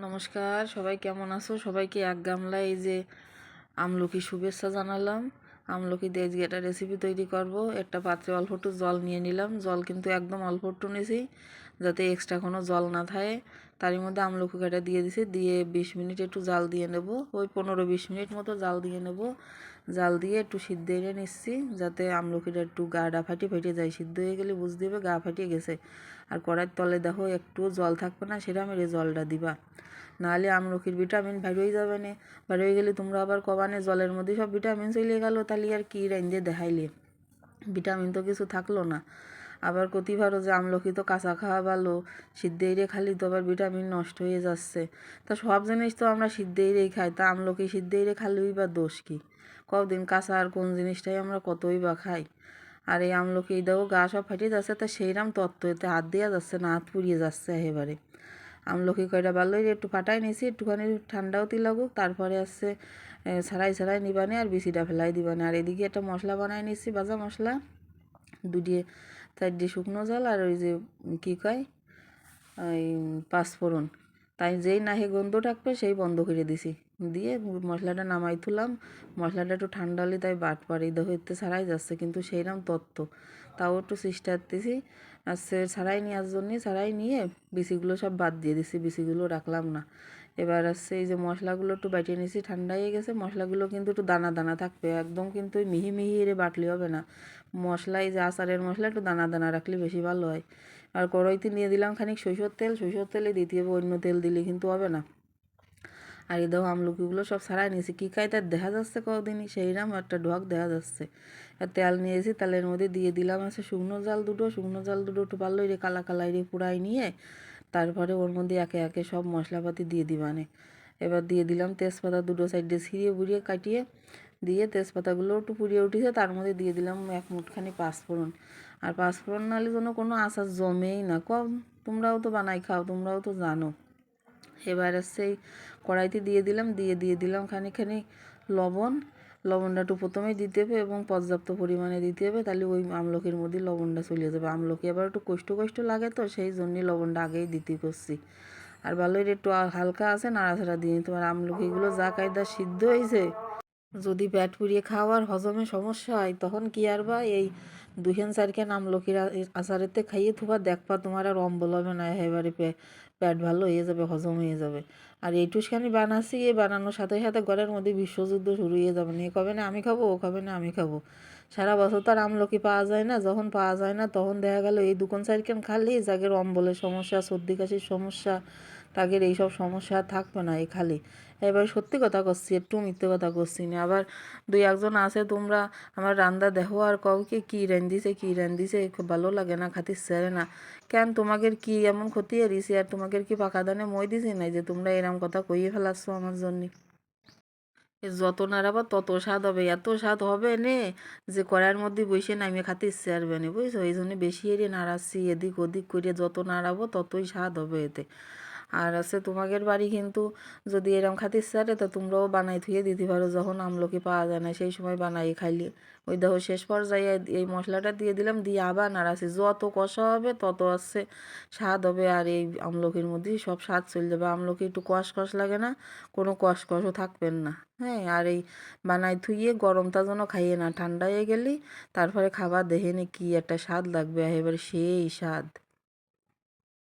নমস্কার, সবাই কেমন আছো? সবাইকে এক গামলা এই যে আমলকি শুভেচ্ছা জানালাম। আমলকি দিয়ে আজকে রেসিপি তৈরি করব। একটা পাত্রে অল্প একটু জল নিয়ে নিলাম। জল কিন্তু একদম অল্প একটু নিয়েছি যাতে এক্সট্রা কোনো জল না থাকে। তারই মধ্যে আমলকি কাটা দিয়ে দিছি। দিয়ে বিশ মিনিট একটু জাল দিয়ে নেব। ওই পনেরো বিশ মিনিট মতো জাল দিয়ে নেব। জাল দিয়ে একটু সিদ্ধ এনে নিচ্ছি, যাতে আমলকিটা একটু গাটা ফাটিয়ে ফেটে যায়। সিদ্ধ হয়ে গেলে বুঝতে হবে গা ফাটিয়ে গেছে। আর কড়াইয়ের তলে দেখো একটু জল থাকবে না সেটা মেরে জলটা দিবা। নাহলে আমলকির ভিটামিন বাইর হয়ে যাবে না। বাইর হয়ে গেলে তোমরা আবার কবানে জলের মধ্যে সব ভিটামিন চলে গেল, তাহলে আর কী রাইন্দে দেখাইলে? ভিটামিন তো কিছু থাকল না। আবার কতি পারো যে আমলকি তো কাঁচা খাওয়া ভালো সিদ্ধেইরে খালি তো আবার ভিটামিন নষ্ট হয়ে যাচ্ছে। তা সব জিনিস তো আমরা সিদ্ধেইরেই খাই, তা আমলকি সিদ্ধেইরে খালেই বা দোষ কী? কদিন কাঁচা আর কোন জিনিসটাই আমরা কতই বা খাই? আর এই আমলকি দেখো গা সব ফাটিয়ে যাচ্ছে, তা সেইরাম তত্ত্ব এতে হাত দেওয়া যাচ্ছে না, হাত পুড়িয়ে যাচ্ছে একেবারে। আমলকি কয়টা ভালোই একটু ফাটাই নিয়েছি একটুখানি ঠান্ডাও লাগুক তারপরে আসছে ছাড়াই ছাড়াই নিবানে আর বিচিটা ফেলাই দিবানে। আর এদিকে একটা মশলা বানাই নিয়েছি ভাজা মশলা দুটিয়ে দিয়ে শুকনো জল আর ওই যে, কী কয়? ওই পাঁচফোড়ন। তাই যেই নাহে গন্ধ থাকবে, সেই বন্ধ করে দিছি। দিয়ে মশলাটা নামাই তুলাম। মশলাটা একটু ঠান্ডা হলে তাই বাট পারি এতে ছাড়াই যাচ্ছে, কিন্তু সেইরকম তত্ত্ব। তাও একটু চেষ্টা করতেছি আর সে ছাড়াই নেওয়ার জন্যে ছাড়াই নিয়ে বিচিগুলো সব বাদ দিয়ে দিছি, বিচিগুলো রাখলাম না। এবার আসছে এই যে মশলাগুলো একটু বাটিয়ে নিয়েছি ঠান্ডা হয়ে গেছে, মশলাগুলো কিন্তু একটু দানা দানা থাকবে, একদম কিন্তু মিহি মিহি এরে বাটলে হবে না। মশলা এই যে আচারের মশলা, একটু দানা দানা রাখলে বেশি ভালো হয়। আর কড়াইতে নিয়ে দিলাম খানিক সরষের তেল। সরষের তেলে দিতে হবে অন্য তেল দিলে কিন্তু হবে না। আর এই দেখো আমলকিগুলো সব সারাই নিয়েছি। কী খাই তার দেখা যাচ্ছে কদিনই সেইরাম একটা ঢক দেখা যাচ্ছে। আর তেল নিয়েছি, তেলের মধ্যে দিয়ে দিলাম আছে শুকনো জাল দুটো। শুকনো জাল দুটো একটু ভালো রে কালা কালাই রে পুরাই নিয়ে তারপরে ওর মধ্যে একে একে সব মশলাপাতি দিয়ে দিবানে। এবার দিয়ে দিলাম তেজপাতা দুটো সাইডে ছিঁড়িয়ে বুড়িয়ে কাটিয়ে দিয়ে তেজপাতাগুলো একটু পুড়িয়ে উঠেছে তার মধ্যে দিয়ে দিলাম এক মুঠখানি পাঁচফোড়ন। আর পাঁচফোড়ন নাহলে যেন কোনো আশা জমেই না। কম তোমরাও তো বানাই খাও, তোমরাও তো জানো। এবার সেই কড়াইতে দিয়ে দিলাম, দিয়ে দিয়ে দিলাম খানিকখানি লবণ। লবণটা একটু প্রথমেই দিতে হবে এবং পর্যাপ্ত পরিমাণে দিতে হবে, তাহলে ওই আমলকির মধ্যে লবণটা চলে যাবে। আমলকি আবার একটু কষ্ট কষ্ট লাগে তো, সেই জন্যই লবণটা আগেই দিতে করছি। আর ভালোই একটু হালকা আছে, নাড়াচাড়া দিয়ে। তোমার আমলকিগুলো যা কায়দা সিদ্ধ হয়েছে যদি পেট পুড়িয়ে খাওয়ার হজমে সমস্যা হয়, তখন কি আর বা এই দুহেন চারখান আমলকির আচারেতে খাইয়ে থুবা দেখবা তোমার আর অম্বল হবে না এবারে পেট ভালো হয়ে যাবে, হজম হয়ে যাবে। আর এই টুসখানি বানাচ্ছি এ বানানোর সাথে সাথে ঘরের মধ্যে বিশ্বযুদ্ধ শুরু হয়ে যাবে। না এ কবে না আমি খাব, ও কবে না আমি খাব। সারা বছর তো আর আমলকি পাওয়া যায় না, যখন পাওয়া যায় না তখন দেখা গেল এই দোকান সাইডখান খালি যাদের অম্বলের সমস্যা, সর্দি কাশির সমস্যা তাদের এইসব সমস্যা থাকবে না এই খালি। এবার সত্যি কথা করছি একটু মিথ্যে কথা করছি না। আবার দুই একজন আছে, তোমরা আমার রান্দা দেখো আর কও কি, কী রান্দিছে কী রান্দিছে খুব ভালো লাগে না, খাতির সেরে না। কেন তোমাদের কি এমন ক্ষতি এরিছে আর তোমাদের কি পাকা দানে মই দিছি? নাই যে তোমরা এরম কথা কইয়ে ফেলাচ্ছ আমার জন্য। যত নাড়াবা তত স্বাদ হবে। এত স্বাদ হবে নে যে কড়াইয়ের মধ্যে বসে নামিয়ে খাতে ইচ্ছে আসবে না, বুঝছ? এই জন্য বেশি এড়িয়ে নাড়াচ্ছি, এদিক ওদিক করে যত নাড়াবো ততই স্বাদ হবে এতে। আর আছে তোমাদের বাড়ি কিন্তু যদি এরম খাতে ইচ্ছা তো তোমরাও বানাই থুয়ে দিতে পারো, যখন আমলকি পাওয়া যায় না, সেই সময় বানাই খাইলে। ওই দেখো শেষ পর্যায়ে এই মশলাটা দিয়ে দিলাম, দিয়ে আবার নাড়াচ্ছি যত কষা হবে, তত আসছে স্বাদ হবে, আর এই আমলকির মধ্যেই সব স্বাদ চলে যাবে। আমলকি একটু কষ কষ লাগে না, কোনো কষ কষও থাকবেন না। হ্যাঁ আর এই বানাই থুইয়ে গরমটা যেন খাইয়ে না ঠান্ডা হয়ে গেলেই তারপরে খাবার দেখে নে কী একটা স্বাদ লাগবে এবারে সেই স্বাদ।